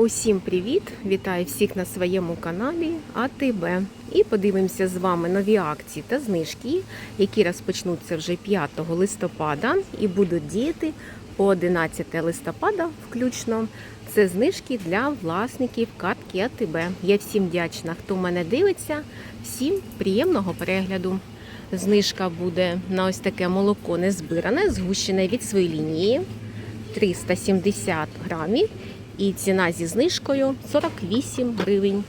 Усім привіт! Вітаю всіх на своєму каналі АТБ. І подивимося з вами нові акції та знижки, які розпочнуться вже 5 листопада і будуть діяти по 11 листопада включно. Це знижки для власників картки АТБ. Я всім вдячна, хто мене дивиться. Всім приємного перегляду. Знижка буде на ось таке молоко незбиране, згущене від своєї лінії 370 грамів. І ціна зі знижкою 48 гривень.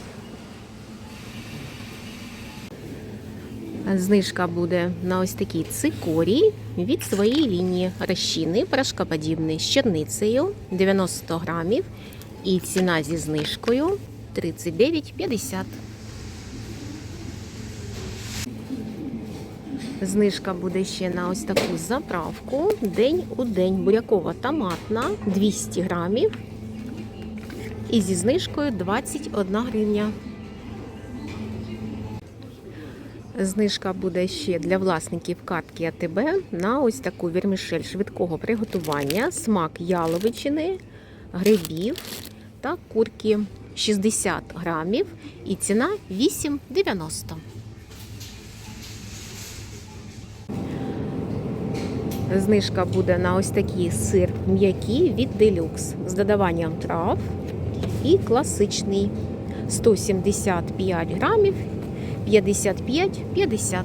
Знижка буде на ось такій цикорії від своєї лінії розчини порошкоподібний з черницею 90 грамів. І ціна зі знижкою 39,50. Знижка буде ще на ось таку заправку. День у день бурякова томатна 200 грамів. І зі знижкою 21 гривня. Знижка буде ще для власників картки АТБ на ось таку вірмішель швидкого приготування, смак яловичини, грибів та курки 60 грамів і ціна 8,90. Знижка буде на ось такий сир м'який від делюкс з додаванням трав і класичний 175 грамів 55,50.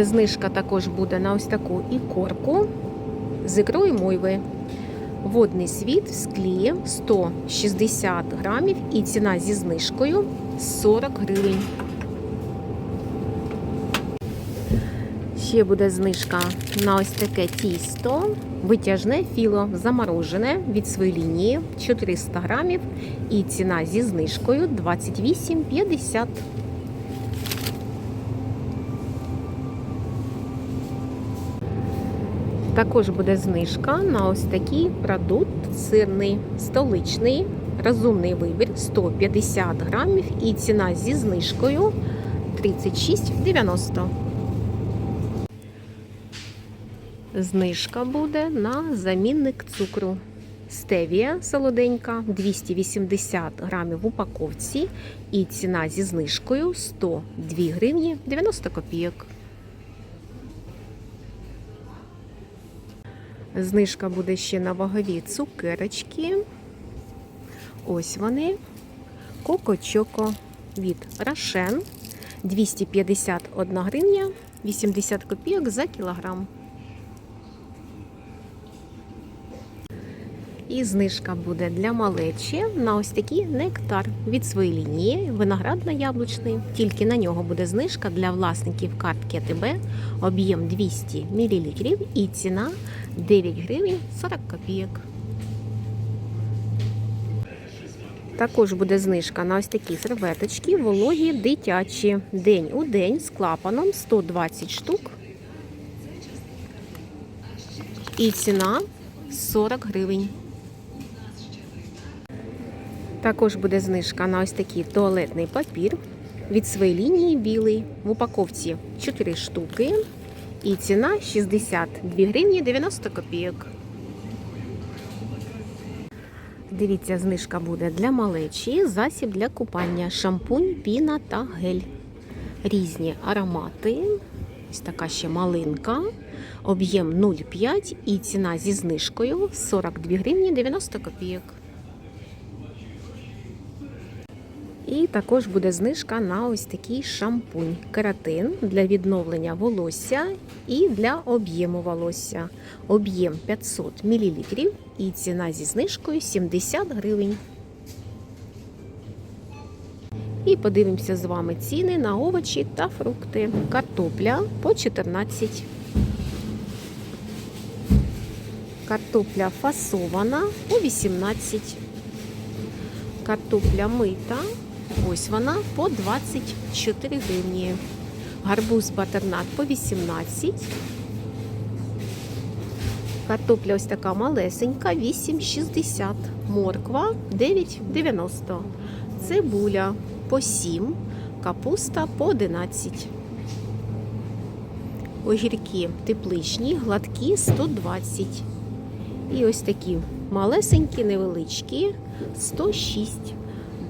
Знижка також буде на ось таку ікорку з ікрою мойви. Водний світ в склі 160 грамів і ціна зі знижкою 40 гривень. Ще буде знижка на ось таке тісто, витяжне філо заморожене від своєї лінії 400 грамів і ціна зі знижкою 28,50. Також буде знижка на ось такий продукт сирний, столичний, розумний вибір 150 грамів і ціна зі знижкою 36,90. Знижка буде на замінник цукру. Стевія солоденька 280 грамів в упаковці і ціна зі знижкою 102 гривні 90 копійок. Знижка буде ще на вагові цукерочки. Ось вони. Коко-чоко від Рошен 251 гривня 80 копійок за кілограм. І знижка буде для малечі на ось такий нектар від своєї лінії, виноградно-яблучний. Тільки на нього буде знижка для власників картки АТБ, об'єм 200 мл і ціна 9 гривень 40 копійок. Також буде знижка на ось такі серветочки, вологі дитячі. День у день з клапаном 120 штук. І ціна 40 гривень. Також буде знижка на ось такий туалетний папір від своєї лінії білий в упаковці 4 штуки. І ціна 62 гривні 90 копійок. Дивіться, знижка буде для малечі, засіб для купання, шампунь, піна та гель. Різні аромати. Ось така ще малинка. Об'єм 0,5 і ціна зі знижкою 42 гривні 90 копійок. І також буде знижка на ось такий шампунь кератин для відновлення волосся і для об'єму волосся. Об'єм 500 мл і ціна зі знижкою 70 гривень. І подивимося з вами ціни на овочі та фрукти. Картопля по 14. Картопля фасована по 18. Картопля мита. Ось вона по 24 гривні. Гарбуз батернат по 18. Картопля ось така малесенька, 8,60. Морква 9,90. Цибуля по 7. Капуста по 11. Огірки тепличні, гладкі 120. І ось такі Малесенькі, невеличкі 106.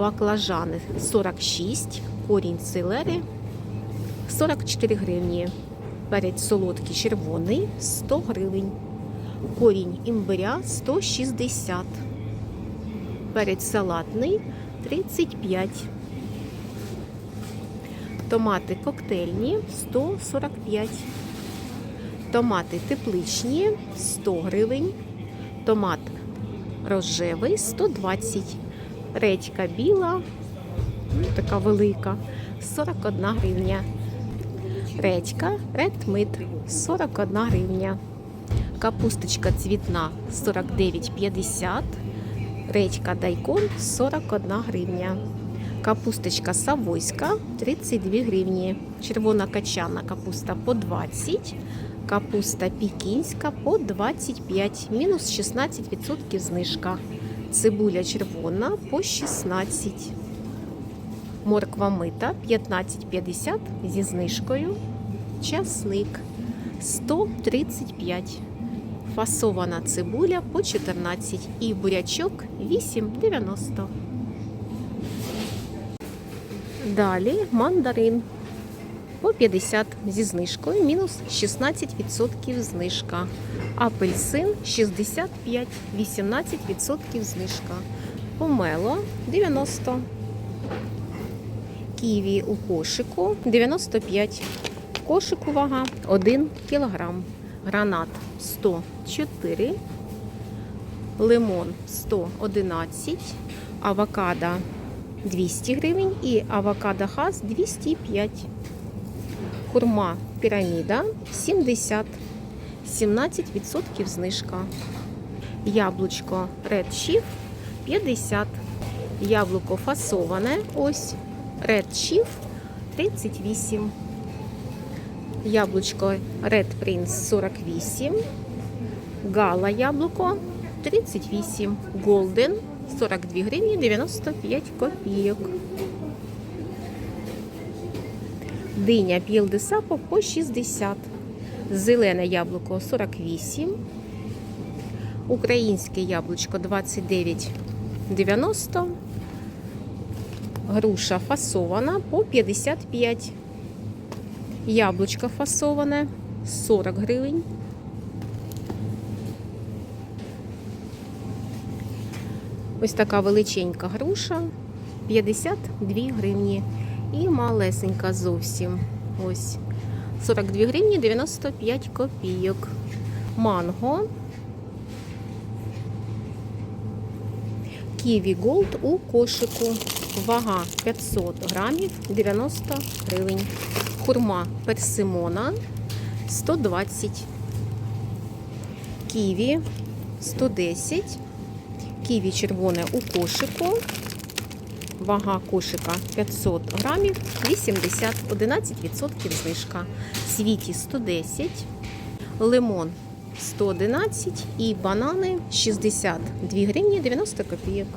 Баклажани 46. Корінь селери 44 гривні. Перець солодкий червоний 100 гривень. Корінь імбиря 160. Перець салатний 35. Томати коктейльні 145. Томати тепличні 100 гривень. Томат рожевий 120. Редька біла, така велика 41 гривня. Редька редмит 41 гривня. Капусточка цвітна 49,50. Редька дайкон 41 гривня. Капусточка савойська 32 гривні. Червона качана капуста по 20. Капуста пікінська по 25. Мінус 16% знижка. Цибуля червона по 16. Морква мита 15,50 зі знижкою. Часник 135. Фасована цибуля по 14 і бурячок 8,90. Далі мандарин по 50 зі знижкою, мінус 16% знижка. Апельсин 65, 18% знижка. Помело 90. Ківі у кошику 95. В кошику вага 1 кг. Гранат 104. Лимон 111. Авокадо 200 гривень і авокадо хас 205. Хурма піраміда 70. 17% знижка. Яблучко Red Chief 50. Яблуко фасоване. Ось Red Chief 38. Яблучко Red Prince 48. Гала яблуко 38. Golden 42 гривні 95 копійок. Диня П'єлдесапо по 60. Зелене яблуко 48. Українське яблучко 29,90. Груша фасована по 55. Яблучко фасоване 40 гривень. Ось така величенька груша 52 гривні. І малесенька зовсім. Ось 42 гривні 95 копійок. Манго. Ківі Голд у кошику. Вага 500 грамів 90 гривень. Хурма персимона 120. Ківі 110. Ківі червоне у кошику. Вага кошика 500 грамів, 80, 11% знижка. Світі 110, лимон 111 і банани 62 гривні 90 копійок.